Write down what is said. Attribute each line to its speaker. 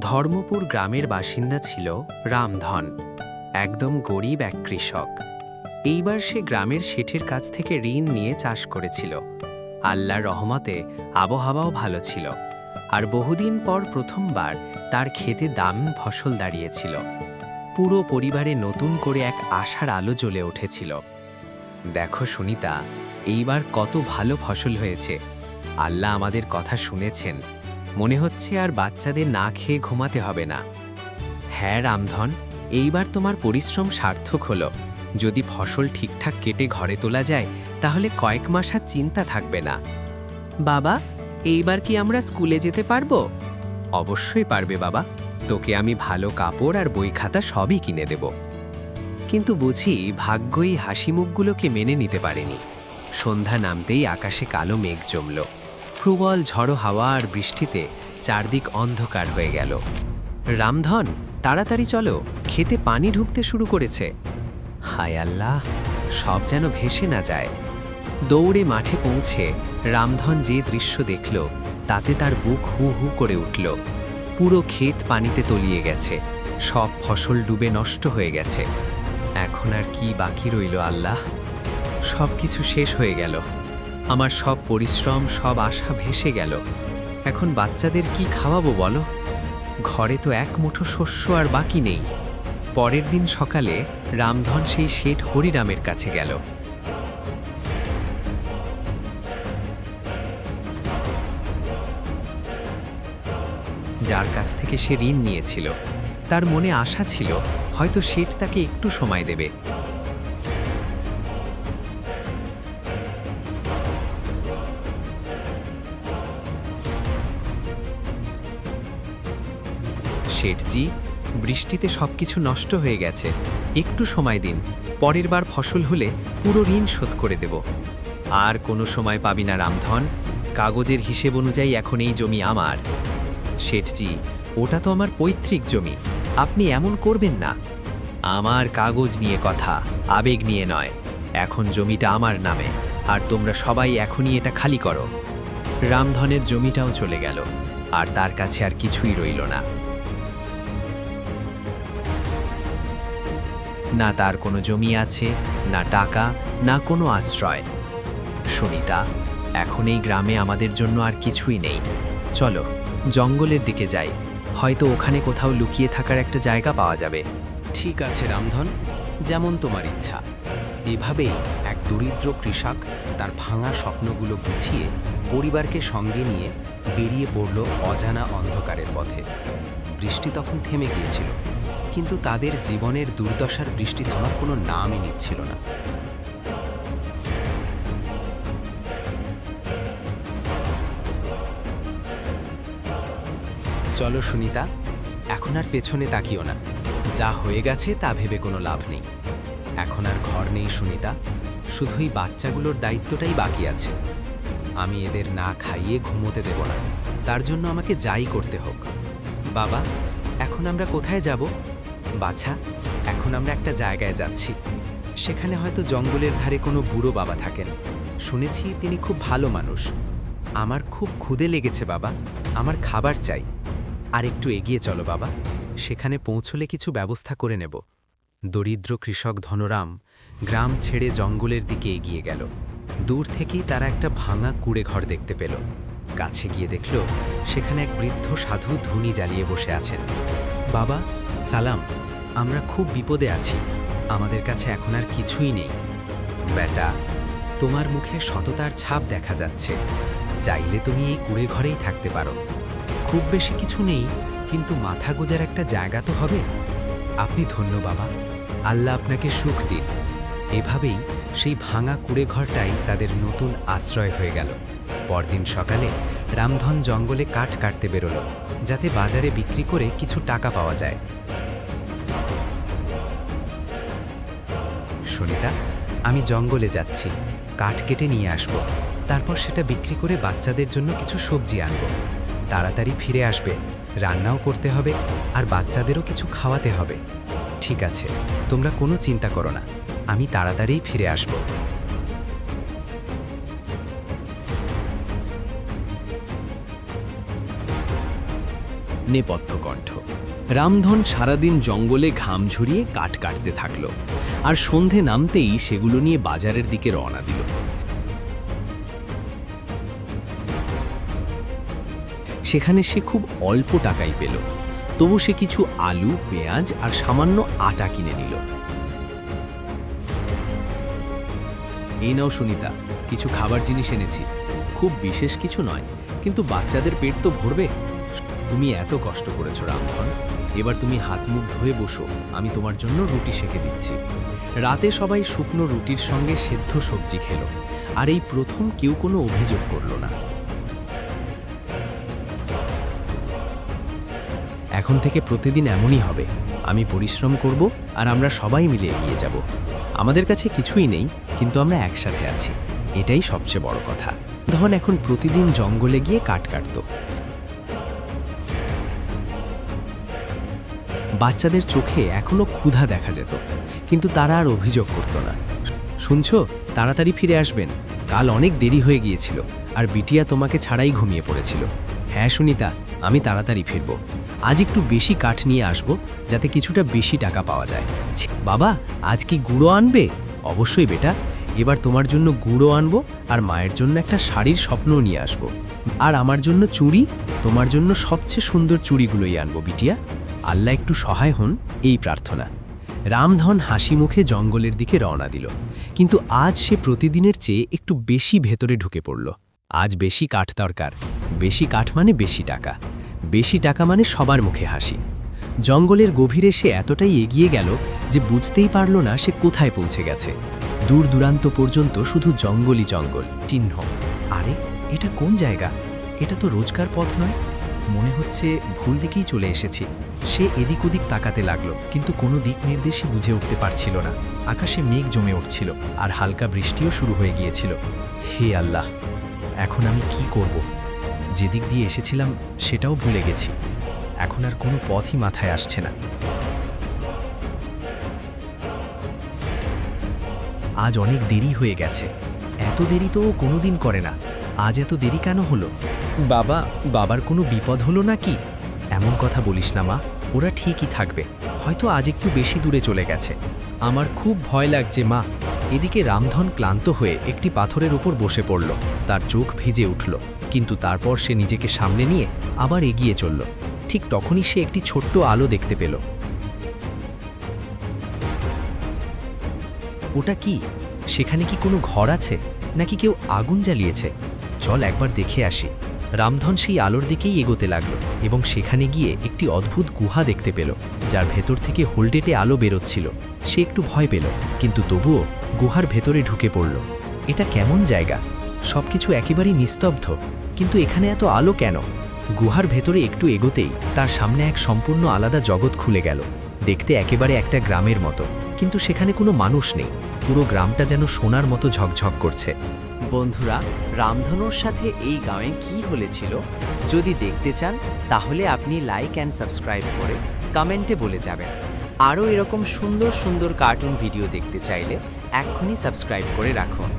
Speaker 1: ধর্মপুর গ্রামের বাসিন্দা ছিল রামধন, একদম গরিব এক কৃষক। এইবার সে গ্রামের শেঠের কাছ থেকে ঋণ নিয়ে চাষ করেছিল। আল্লাহর রহমতে আবহাওয়াও ভালো ছিল। আর বহুদিন পর প্রথমবার তার খেতে দাম ফসল দাঁড়িয়েছিল। পুরো পরিবারে নতুন করে এক আশার আলো জ্বলে উঠেছিল। দেখো সুনিতা, এইবার কত ভালো ফসল হয়েছে। আল্লাহ আমাদের কথা শুনেছেন। মনে হচ্ছে আর বাচ্চাদের না খেয়ে ঘুমাতে হবে না। হ্যাঁ রামধন, এইবার তোমার পরিশ্রম সার্থক হলো। যদি ফসল ঠিকঠাক কেটে ঘরে তোলা যায়, তাহলে কয়েক মাস আর চিন্তা থাকবে না। বাবা, এইবার কি আমরা স্কুলে যেতে পারব? অবশ্যই পারবে বাবা। তোকে আমি ভালো কাপড় আর বই খাতা সবই কিনে দেব। কিন্তু বুঝি ভাগ্যই হাসি মুখগুলোকে মেনে নিতে পারেনি। সন্ধ্যা নামতেই আকাশে কালো মেঘ জমল। প্রবল ঝড়ো হাওয়া আর বৃষ্টিতে চারদিক অন্ধকার হয়ে গেল। রামধন, তাড়াতাড়ি চলো, খেতে পানি ঢুকতে শুরু করেছে। হায় আল্লাহ, সব যেন ভেসে না যায়। দৌড়ে মাঠে পৌঁছে রামধন যে দৃশ্য দেখল, তাতে তার বুক হু হু করে উঠল। পুরো ক্ষেত পানিতে তলিয়ে গেছে। সব ফসল ডুবে নষ্ট হয়ে গেছে। এখন আর কি বাকি রইল আল্লাহ? সব কিছু শেষ হয়ে গেল। আমার সব পরিশ্রম, সব আশা ভেসে গেল। এখন বাচ্চাদের কি খাওয়াবো বলো? ঘরে তো এক মুঠো শস্য আর বাকি নেই। পরের দিন সকালে রামধন সেই শেঠ হরিরামের কাছে গেল। যার কাছ থেকে সে ঋণ নিয়েছিল। তার মনে আশা ছিল, হয়তো শেঠ তাকে একটু সময় দেবে। শেঠজি বৃষ্টিতে সবকিছু নষ্ট হয়ে গেছে। একটু সময় দিন, পরের বার ফসল হলে পুরো ঋণ শোধ করে দেব। আর কোনো সময় পাবি না রামধন, কাগজের হিসেব অনুযায়ী এখন এই জমি আমার। শেঠজি ওটা তো আমার পৈতৃক জমি, আপনি এমন করবেন না। আমার কাগজ নিয়ে কথা, আবেগ নিয়ে নয়, এখন জমিটা আমার নামে, আর তোমরা সবাই এখনই এটা খালি করো। রামধনের জমিটাও চলে গেল, আর তার কাছে আর কিছুই রইল না। না তার কোনো জমি আছে, না টাকা, না কোনো আশ্রয়। সুনিতা, এখন এই গ্রামে আমাদের জন্য আর কিছুই নেই। চলো, জঙ্গলের দিকে যাই। হয়তো ওখানে কোথাও লুকিয়ে থাকার একটা জায়গা পাওয়া যাবে।
Speaker 2: ঠিক আছে, রামধন। যেমন তোমার ইচ্ছা। এভাবেই এক দরিদ্র কৃষক তার ভাঙা স্বপ্নগুলো গুছিয়ে পরিবারকে সঙ্গে নিয়ে বেরিয়ে পড়ল অজানা অন্ধকারের পথে। বৃষ্টি তখন থেমে গিয়েছিল। কিন্তু তাদের জীবনের দুর্দশার বৃষ্টি থামার কোনো নামই নিচ্ছিল না। চলো সুনিতা, এখন আর পেছনে তাকিও না। যা হয়ে গেছে তা ভেবে কোনো লাভ নেই। এখন আর ঘর নেই সুনিতা, শুধুই বাচ্চাগুলোর দায়িত্বটাই বাকি আছে। আমি এদের না খাইয়ে ঘুমোতে দেব না। তার জন্য আমাকে যাই করতে হোক। বাবা, এখন আমরা কোথায় যাব? বাছা, এখন আমরা একটা জায়গায় যাচ্ছি। সেখানে হয়তো জঙ্গলের ধারে কোনো বুড়ো বাবা থাকেন। শুনেছি তিনি খুব ভালো মানুষ। আমার খুব ক্ষুদে লেগেছে বাবা। আমার খাবার চাই। আর একটু এগিয়ে চলো বাবা। সেখানে পৌঁছলে কিছু ব্যবস্থা করে নেব। দরিদ্র কৃষক ধনরাম গ্রাম ছেড়ে জঙ্গলের দিকে এগিয়ে গেল। দূর থেকেই তারা একটা ভাঙা কুড়ে ঘর দেখতে পেল। কাছে গিয়ে দেখল, সেখানে এক বৃদ্ধ সাধু ধুনি জ্বালিয়ে বসে আছেন। বাবা সালাম, আমরা খুব বিপদে আছি। আমাদের কাছে এখন আর কিছুই নেই। বেটা তোমার মুখে সততার ছাপ দেখা যাচ্ছে। চাইলে তুমি এই কুড়ে ঘরেই থাকতে পারো। খুব বেশি কিছু নেই, কিন্তু মাথা গোজার একটা জায়গা তো হবে। আপনি ধন্য বাবা। আল্লাহ আপনাকে সুখ দিন। এভাবেই সেই ভাঙা কুড়ে ঘরটাই তাদের নতুন আশ্রয় হয়ে গেল। পরদিন সকালে রামধন জঙ্গলে কাঠ কাটতে বেরোলো, যাতে বাজারে বিক্রি করে কিছু টাকা পাওয়া যায়। সুনিতা, আমি জঙ্গলে যাচ্ছি, কাঠ কেটে নিয়ে আসব। তারপর সেটা বিক্রি করে বাচ্চাদের জন্য কিছু সবজি আনব। তাড়াতাড়ি ফিরে আসবে, রান্নাও করতে হবে, আর বাচ্চাদেরও কিছু খাওয়াতে হবে। ঠিক আছে, তোমরা কোনো চিন্তা করো না, আমি তাড়াতাড়িই ফিরে আসব। নেপথ্য কণ্ঠ। রামধন সারাদিন জঙ্গলে ঘাম ঝরিয়ে কাঠ কাটতে থাকল আর সন্ধে নামতেই সেগুলো নিয়ে বাজারের দিকে রওনা দিল। সেখানে সে খুব অল্প টাকাই পেল। তবু সে কিছু আলু, পেঁয়াজ আর সামান্য আটা কিনে নিল। এই নাও সুনিতা, কিছু খাবার জিনিস এনেছি। খুব বিশেষ কিছু নয়, কিন্তু বাচ্চাদের পেট তো ভরবে। তুমি এত কষ্ট করেছ, রামধন। এবার তুমি হাত মুখ ধুয়ে বসো, আমি তোমার জন্য রুটি সেকে দিচ্ছি। রাতে সবাই শুকনো রুটির সঙ্গে সেদ্ধ সবজি খেলো, আর এই প্রথম কেউ কোনো অভিযোগ করল না। এখন থেকে প্রতিদিন এমনই হবে, আমি পরিশ্রম করব আর আমরা সবাই মিলে এগিয়ে যাব। আমাদের কাছে কিছুই নেই, কিন্তু আমরা একসাথে আছি, এটাই সবচেয়ে বড় কথা। ধন এখন প্রতিদিন জঙ্গলে গিয়ে কাঠ কাটত। বাচ্চাদের চোখে এখনও ক্ষুধা দেখা যেত, কিন্তু তারা আর অভিযোগ করত না। শুনছো? তাড়াতাড়ি ফিরে আসবেন। কাল অনেক দেরি হয়ে গিয়েছিল, আর বিটিয়া তোমাকে ছাড়াই ঘুমিয়ে পড়েছিল। হ্যাঁ সুনিতা, আমি তাড়াতাড়ি ফিরব। আজ একটু বেশি কাঠ নিয়ে আসব, যাতে কিছুটা বেশি টাকা পাওয়া যায়। বাবা, আজ কি গুঁড়ো আনবে? অবশ্যই বেটা। এবার তোমার জন্য গুঁড়ো আনব, আর মায়ের জন্য একটা শাড়ির স্বপ্নও নিয়ে আসব। আর আমার জন্য চুড়ি, তোমার জন্য সবচেয়ে সুন্দর চুড়িগুলোই আনব, বিটিয়া। আল্লাহ একটু সহায় হন এই প্রার্থনা। রামধন হাসি মুখে জঙ্গলের দিকে রওনা দিল। কিন্তু আজ সে প্রতিদিনের চেয়ে একটু বেশি ভেতরে ঢুকে পড়ল। আজ বেশি কাঠ দরকার। বেশি কাঠ মানে বেশি টাকা। বেশি টাকা মানে সবার মুখে হাসি। জঙ্গলের গভীরে সে এতটাই এগিয়ে গেল যে বুঝতেই পারল না সে কোথায় পৌঁছে গেছে। দূর দূরান্ত পর্যন্ত শুধু জঙ্গলই জঙ্গল।
Speaker 3: চিহ্ন। আরে, এটা কোন জায়গা? এটা তো রোজকার পথ নয়। মনে হচ্ছে ভুল দিকেই চলে এসেছি। সে এদিক ওদিক তাকাতে লাগল, কিন্তু কোনো দিক নির্দেশই বুঝে উঠতে পারছিল না। আকাশে মেঘ জমে উঠছিল, আর হালকা বৃষ্টিও শুরু হয়ে গিয়েছিল। হে আল্লাহ, এখন আমি কি করব? যেদিক দিয়ে এসেছিলাম, সেটাও ভুলে গেছি। এখন আর কোনো পথই মাথায় আসছে না। আজ অনেক দেরি হয়ে গেছে। এত দেরি তো কোনোদিন করে না। আজ এত দেরি কেন হলো? বাবা, বাবার কোনো বিপদ হলো নাকি? এমন কথা বলিস না মা, ওরা ঠিকই থাকবে। হয়তো আজ একটু বেশি দূরে চলে গেছে। আমার খুব ভয় লাগছে মা। এদিকে রামধন ক্লান্ত হয়ে একটি পাথরের উপর বসে পড়ল। তার চোখ ভিজে উঠল। কিন্তু তারপর সে নিজেকে সামনে নিয়ে আবার এগিয়ে চলল। ঠিক তখনই সে একটি ছোট্ট আলো দেখতে পেল। ওটা কি? সেখানে কি কোনো ঘর আছে? নাকি কেউ আগুন জ্বালিয়েছে? চল একবার দেখে আসি। রামধন সেই আলোর দিকেই এগোতে লাগল এবং সেখানে গিয়ে একটি অদ্ভুত গুহা দেখতে পেল, যার ভেতর থেকে হোল্ডেটে আলো বেরোচ্ছিল। সে একটু ভয় পেল, কিন্তু তবুও গুহার ভেতরে ঢুকে পড়ল। এটা কেমন জায়গা? সবকিছু একেবারেই নিস্তব্ধ, কিন্তু এখানে এত আলো কেন? গুহার ভেতরে একটু এগোতেই তার সামনে এক সম্পূর্ণ আলাদা জগৎ খুলে গেল, দেখতে একেবারে একটা গ্রামের মতো, কিন্তু সেখানে কোনো মানুষ নেই। পুরো গ্রামটা যেন সোনার মতো ঝকঝক করছে।
Speaker 1: বন্ধুরা, রামধনুর সাথে এই গাঁয়ে কি হলেছিল যদি দেখতে চান, তাহলে আপনি লাইক অ্যান্ড সাবস্ক্রাইব করে কমেন্টে বলে যাবেন। আরও এরকম সুন্দর সুন্দর কার্টুন ভিডিও দেখতে চাইলে এক্ষুনি সাবস্ক্রাইব করে রাখুন।